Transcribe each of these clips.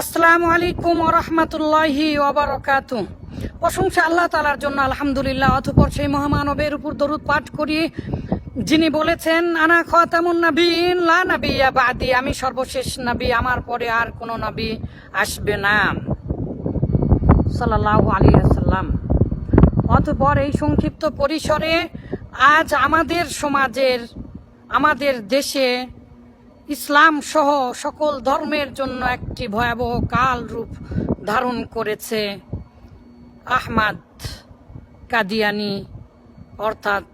আসসালামু আলাইকুম রহমতুল্লাহি ওবরকাত প্রশংসা আল্লাহ তালার জন্য, আলহামদুলিল্লাহ। অতপর সেই মহামানবের উপর দরুদ পাঠ করি, যিনি বলেছেন, আনা খতামুন নবীন লা নবী বাদি। আমি সর্বশেষ নবী, আমার পরে আর কোনো নবী আসবে না। সাল্লাল্লাহু আলাইহি আসাল্লাম এই সংক্ষিপ্ত পরিসরে আজ আমাদের সমাজের, আমাদের দেশে ইসলাম সহ সকল ধর্মের জন্য একটি ভয়াবহ কাল রূপ ধারণ করেছে আহমাদ কাদিয়ানি, অর্থাৎ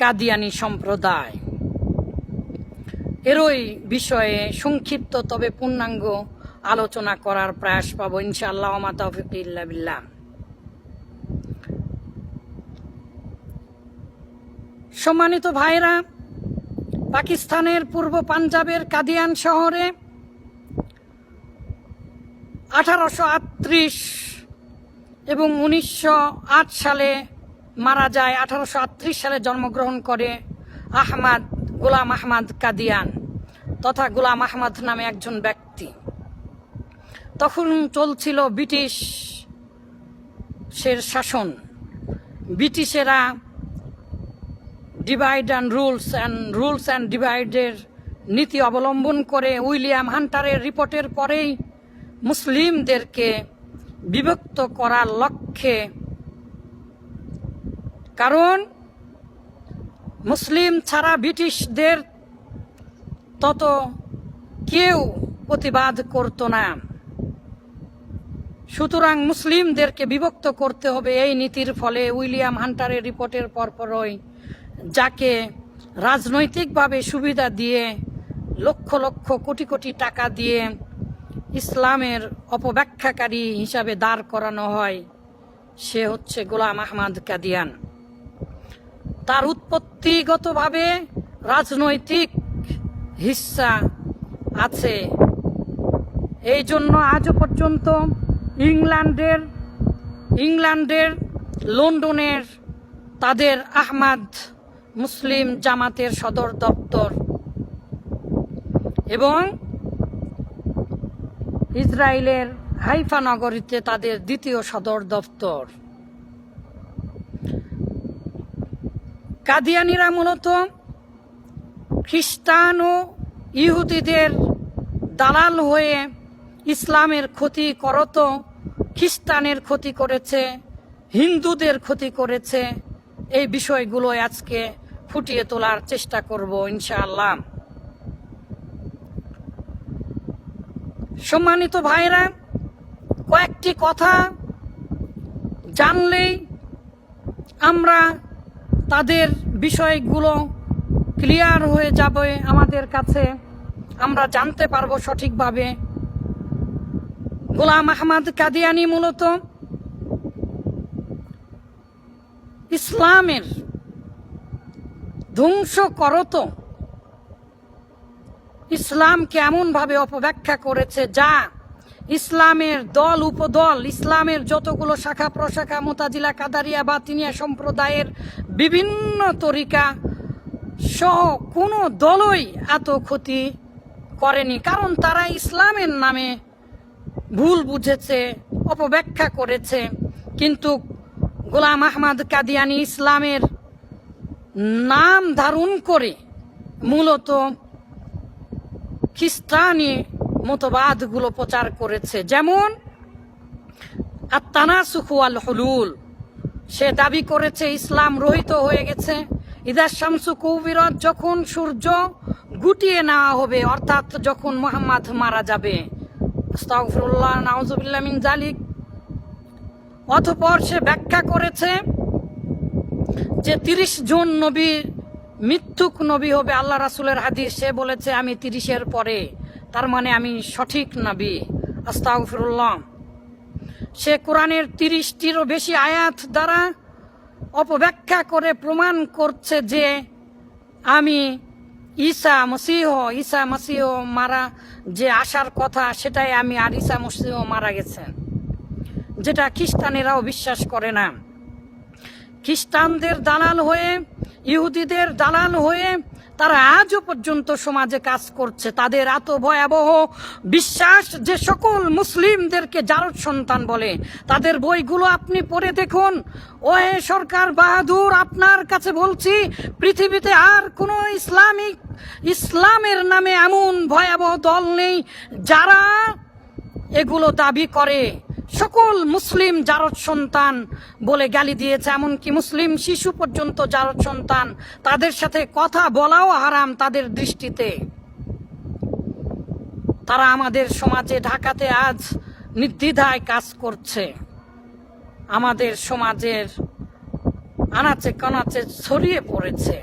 কাদিয়ানি সম্প্রদায়। এরই বিষয়ে সংক্ষিপ্ত তবে পূর্ণাঙ্গ আলোচনা করার প্রয়াস পাবো, ইনশাআল্লাহ আমা তৌফিক বিল্লাহ। সম্মানিত ভাইরা পাকিস্তানের পূর্ব পাঞ্জাবের কাদিয়ান শহরে আঠারোশো আটত্রিশ এবং উনিশশো আট সালে মারা যায়, আঠারোশো আটত্রিশ সালে জন্মগ্রহণ করে আহমাদ গোলাম আহমাদ কাদিয়ান তথা গোলাম আহমদ নামে একজন ব্যক্তি। তখন চলছিল ব্রিটিশ শাসন। ব্রিটিশেরা divide and rules and rules and ডিভাইডের নীতি অবলম্বন করে উইলিয়াম হান্টারের রিপোর্টের পরেই মুসলিমদেরকে বিভক্ত করার লক্ষ্যে। কারণ মুসলিম ছাড়া ব্রিটিশদের তত কেউ প্রতিবাদ করত না। সুতরাং মুসলিমদেরকে বিভক্ত করতে হবে এই নীতির ফলে উইলিয়াম হান্টারের রিপোর্টের পরপরই যাকে রাজনৈতিকভাবে সুবিধা দিয়ে লক্ষ লক্ষ কোটি কোটি টাকা দিয়ে ইসলামের অপব্যাখ্যাকারী হিসাবে দাঁড় করানো হয়, সে হচ্ছে গোলাম আহমদ কাদিয়ান। তার উৎপত্তিগতভাবে রাজনৈতিক হিস্সা আছে। এই জন্য আজও পর্যন্ত ইংল্যান্ডের ইংল্যান্ডের, লন্ডনের তাদের আহমাদ মুসলিম জামাতের সদর দপ্তর এবং ইসরায়েলের হাইফা নগরীতে তাদের দ্বিতীয় সদর দপ্তর। কাদিয়ানিরা মূলত খ্রিস্টান ও ইহুদিদের দালাল হয়ে ইসলামের ক্ষতি করত, খ্রিস্টানের ক্ষতি করেছে, হিন্দুদের ক্ষতি করেছে, এই বিষয়গুলো আজকে ফুটিয়ে তোলার চেষ্টা করব, ইনশাআল্লাহ। সম্মানিত ভাইরা, কয়েকটি কথা জানলেই আমরা তাদের বিষয়গুলো ক্লিয়ার হয়ে যাবে, আমাদের কাছে আমরা জানতে পারব সঠিকভাবে। গোলাম আহমদ কাদিয়ানি মূলত ইসলামের ধ্বংস করত ইসলামকে এমনভাবে অপব্যাখ্যা করেছে? যা ইসলামের দল, উপদল, ইসলামের যতগুলো শাখা প্রশাখা, মোতাজিলা, কাদারিয়া, বাতিনিয়া সম্প্রদায়ের বিভিন্ন তরিকা, সহ কোনো দলই এত ক্ষতি করেনি। কারণ তারা ইসলামের নামে ভুল বুঝেছে, অপব্যাখ্যা করেছে। কিন্তু গোলাম আহমদ কাদিয়ানি ইসলামের নাম ধারণ করে মূলত খ্রিস্টানি মতবাদগুলো প্রচার করেছে। যেমন আত্মানা সুখুয়াল হলুল। সে দাবি করেছে, ইসলাম রহিত হয়ে গেছে। ইদার শামসু কৌবিরত, যখন সূর্য গুটিয়ে নেওয়া হবে, অর্থাৎ যখন মোহাম্মদ মারা যাবে। জালিক অতপর সে ব্যাখ্যা করেছে যে তিরিশ জুন নবী মিথ্যুক নবী হবে আল্লাহ রাসুলের হাদিস, সে বলেছে, আমি তিরিশের পরে, তার মানে আমি সঠিক নবী। আস্তাগফিরুল্লাহ। সে কোরআনের তিরিশটিরও বেশি আয়াত দ্বারা অপব্যাখ্যা করে প্রমাণ করছে যে আমি ঈসা মসিহ ঈসা মসিহ মারা যে আসার কথা, সেটাই আমি আর ঈসা মসিহ মারা গেছেন, যেটা খ্রিস্টানেরাও বিশ্বাস করে না। খ্রিস্টানদের দালাল হয়ে, ইহুদিদের দালাল হয়ে তারা আজও পর্যন্ত সমাজে কাজ করছে। তাদের এত ভয়াবহ বিশ্বাস যে সকল মুসলিমদেরকে জারদ সন্তান বলে। তাদের বইগুলো আপনি পড়ে দেখুন। ওহে সরকার বাহাদুর, আপনার কাছে বলছি, পৃথিবীতে আর কোনো ইসলামিক, ইসলামের নামে এমন ভয়াবহ দল নেই যারা এগুলো দাবি করে। সকল মুসলিম জারদ সন্তান বলে গালি দিয়েছে, এমনকি মুসলিম শিশু পর্যন্ত জারদ সন্তান তাদের সাথে কথা বলাও হারাম তাদের দৃষ্টিতে। তারা আমাদের সমাজে ঢাকাতে আজ নির্দ্বিধায় কাজ করছে। আমাদের সমাজের আনাচে কানাচে ছড়িয়ে পড়েছে।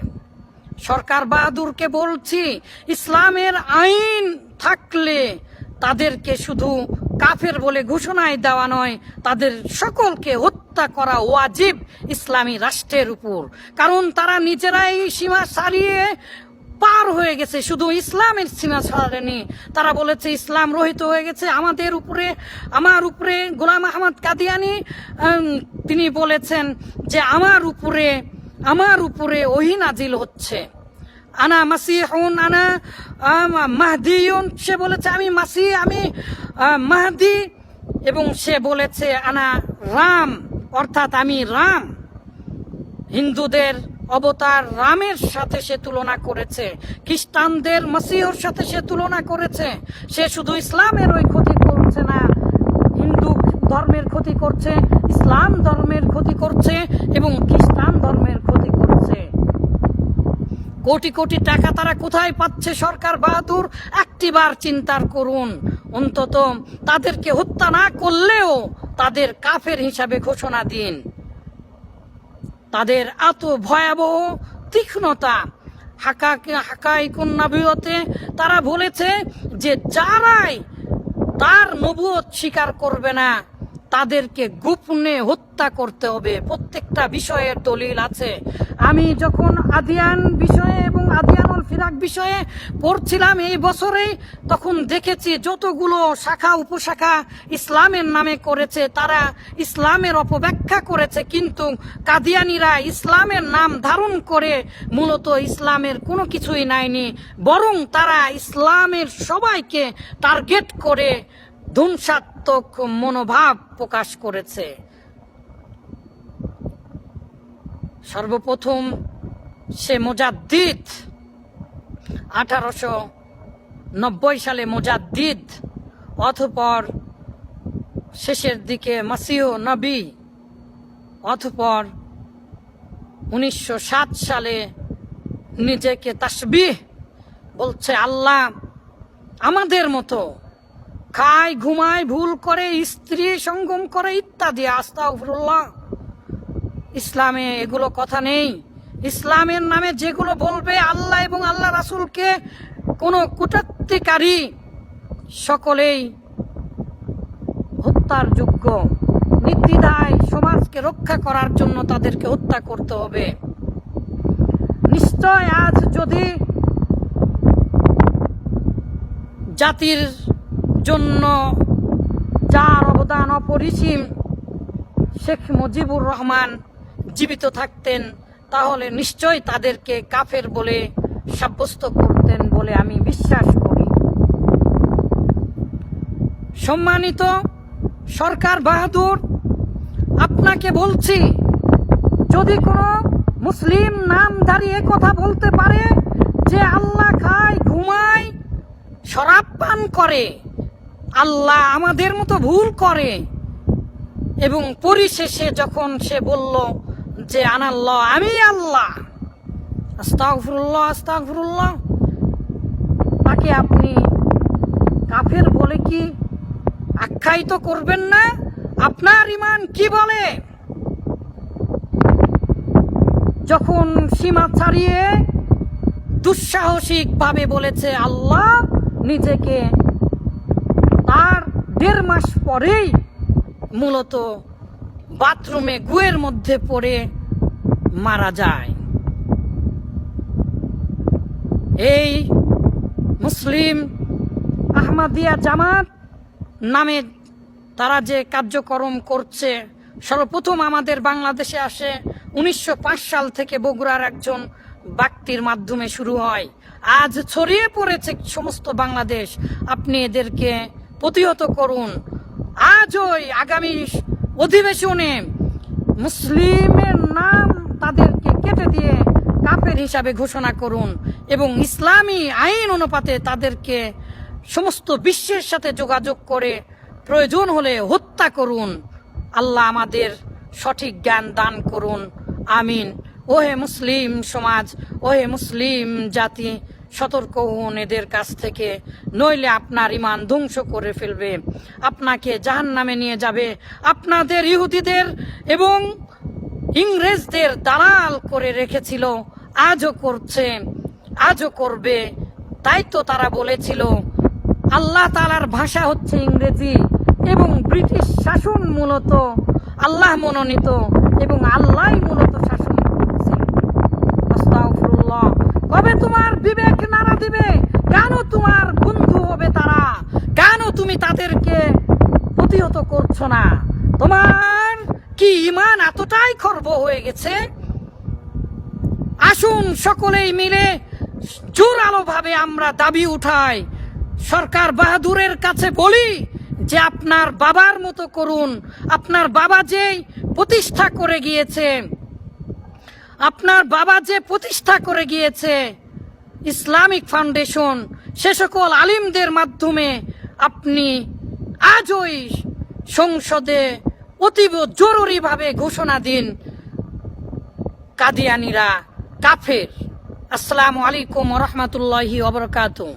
সরকার বাহাদুরকে বলছি, ইসলামের আইন থাকলে তাদেরকে শুধু কাফের বলে ঘোষণায় দেওয়া নয়। তাদের সকলকে হত্যা করা ওয়াজিব ইসলামী রাষ্ট্রের উপর। কারণ তারা নিজেরাই সীমা সারিয়ে পার হয়ে গেছে, শুধু ইসলামের সীমা ছাড়েনি। তারা বলেছে, ইসলাম রহিত হয়ে গেছে আমাদের উপরে, আমার উপরে। গোলাম আহমদ কাদিয়ানি তিনি বলেছেন যে, আমার উপরে আমার উপরে ওহি নাজিল হচ্ছে। আনা মাসিহুন, আনা মাহদিউন। সে বলেছে, আমি মাসি, আমি মাহদি। এবং সে বলেছে, আনা রাম। অর্থাৎ আমি রাম। হিন্দুদের অবতার রামের সাথে সে তুলনা করেছে। খ্রিস্টানদের মাসিহর সাথে সে তুলনা করেছে। সে শুধু ইসলামের ওই ক্ষতি করছে না, হিন্দু ধর্মের ক্ষতি করছে, ইসলাম ধর্মের ক্ষতি করছে এবং খ্রিস্টান ধর্মের ক্ষতি করছে কোটি কোটি টাকা তারা কোথায় পাচ্ছে সরকার বাহাদুর? একটিবার চিন্তার করুন। অন্তত তাদেরকে হত্যা না করলেও তাদের কাফের হিসাবে ঘোষণা দিন। তাদের এত ভয়াবহ তীক্ষ্ণতা। হাকা হাকাই কন্যাবিয়তে তারা বলেছে যে যারাই তার নবুয়ত স্বীকার করবে না তাদেরকে গোপনে হত্যা করতে হবে। প্রত্যেকটা বিষয়ের দলিল আছে। আমি যখন আদিয়ান বিষয়ে এবং আদিয়ানুল ফিরাক বিষয়ে পড়ছিলাম এই বছরেই, তখন দেখেছি যতগুলো শাখা, উপশাখা ইসলামের নামে করেছে, তারা ইসলামের অপব্যাখ্যা করেছে, কিন্তু কাদিয়ানিরা ইসলামের নাম ধারণ করে মূলত ইসলামের কোনো কিছুই নাইনি বরং তারা ইসলামের সবাইকে টার্গেট করে ধ্বংসাত্মক মনোভাব প্রকাশ করেছে। সর্বপ্রথম সে মোজাদ্দিদ, আঠারোশো নব্বই সালে মোজাদ্দিদ অথপর শেষের দিকে মাসিহ নবী অথপর উনিশশো সাত সালে নিজেকে তাসবিহ বলছে, আল্লাহ আমাদের মতো খায়, ঘুমায়, ভুল করে, স্ত্রী সঙ্গম করে ইত্যাদি। আস্তাগফিরুল্লাহ। ইসলামে এগুলো কথা নেই। ইসলামের নামে যেগুলো বলবে আল্লাহ এবং আল্লাহ রাসূলকে, কোনো কুটাত্তিকারী সকলেই হত্যার যোগ্য। নির্দ্বিধায় সমাজকে রক্ষা করার জন্য তাদেরকে হত্যা করতে হবে। নিশ্চয় আজ যদি জাতির জন্য যার অবদান অপরিসীম শেখ মুজিবুর রহমান জীবিত থাকতেন, তাহলে নিশ্চয় তাদেরকে কাফের বলে সাব্যস্ত করতেন বলে আমি বিশ্বাস করি। সম্মানিত সরকার বাহাদুর, আপনাকে বলছি, যদি কোনো মুসলিম নাম দাঁড়িয়ে কথা বলতে পারে যে আল্লাহ খায়, ঘুমায়, শরাব পান করে আল্লাহ আমাদের মতো ভুল করে। এবং পরিশেষে যখন সে বলল যে, আনাল্লাহ, আমি আল্লাহ। আস্তাগফিরুল্লাহ আস্তাগফিরুল্লাহ। তাকে আপনি কাফের বলে কি আখ্যায়িত করবেন না? আপনার ইমান কি বলে? যখন সীমা ছাড়িয়ে দুঃসাহসিক ভাবে বলেছে আল্লাহ, নিজেকে দেড় মাস পরেই মূলত বাথরুমে গুয়ের মধ্যে পড়ে মারা যায়। এই মুসলিম আহমাদিয়া জামাত নামে তারা যে কার্যক্রম করছে, সর্বপ্রথম আমাদের বাংলাদেশে আসে উনিশশো পাঁচ সাল থেকে বগুড়ার একজন ব্যক্তির মাধ্যমে শুরু হয়। আজ ছড়িয়ে পড়েছে সমস্ত বাংলাদেশ। আপনি এদেরকে প্রতিহত করুন। আজই আগামী অধিবেশনে মুসলিমের নাম তাদেরকে কেটে দিয়ে কাপের হিসাবে ঘোষণা করুন এবং ইসলামী আইন অনুপাতে তাদেরকে সমস্ত বিশ্বের সাথে যোগাযোগ করে প্রয়োজন হলে হত্যা করুন। আল্লাহ আমাদের সঠিক জ্ঞান দান করুন। আমিন। ওহে মুসলিম সমাজ, ওহে মুসলিম জাতি সতর্ক হন এদের কাছ থেকে। নইলে আপনার ইমান ধ্বংস করে ফেলবে। আপনাকে জাহান নামে নিয়ে যাবে। আপনাদের ইহুদিদের এবং ইংরেজদের দালাল করে রেখেছিল। আজও করছে, আজও করবে। তাই তো তারা বলেছিল, আল্লাহ তালার ভাষা হচ্ছে ইংরেজি এবং ব্রিটিশ শাসন মূলত আল্লাহ মনোনীত এবং আল্লাহ মূলত শাসন করছে আস্তাগফিরুল্লাহ। কবে তোমার বিবেক নাড়া দিবে? কেন তোমার বন্ধু হবে তারা? কেন তুমি তাদেরকে প্রতিহত করছ না? তোমার কি ইমান এতটাই খর্ব হয়ে গেছে? আসুন সকলেই মিলে জোরালো ভাবে আমরা দাবি উঠাই। সরকার বাহাদুরের কাছে বলি যে আপনার বাবার মতো করুন। আপনার বাবা যেই প্রতিষ্ঠা করে গিয়েছে আপনার বাবা যে প্রতিষ্ঠা করে গিয়েছে, ইসলামিক ফাউন্ডেশন, সে সকল আলিমদের মাধ্যমে আপনি আজই সংসদে অতীব জরুরিভাবে ঘোষণা দিন, কাদিয়ানিরা কাফের। আসসালামু আলাইকুম রহমতুল্লাহি অবরকাতুহ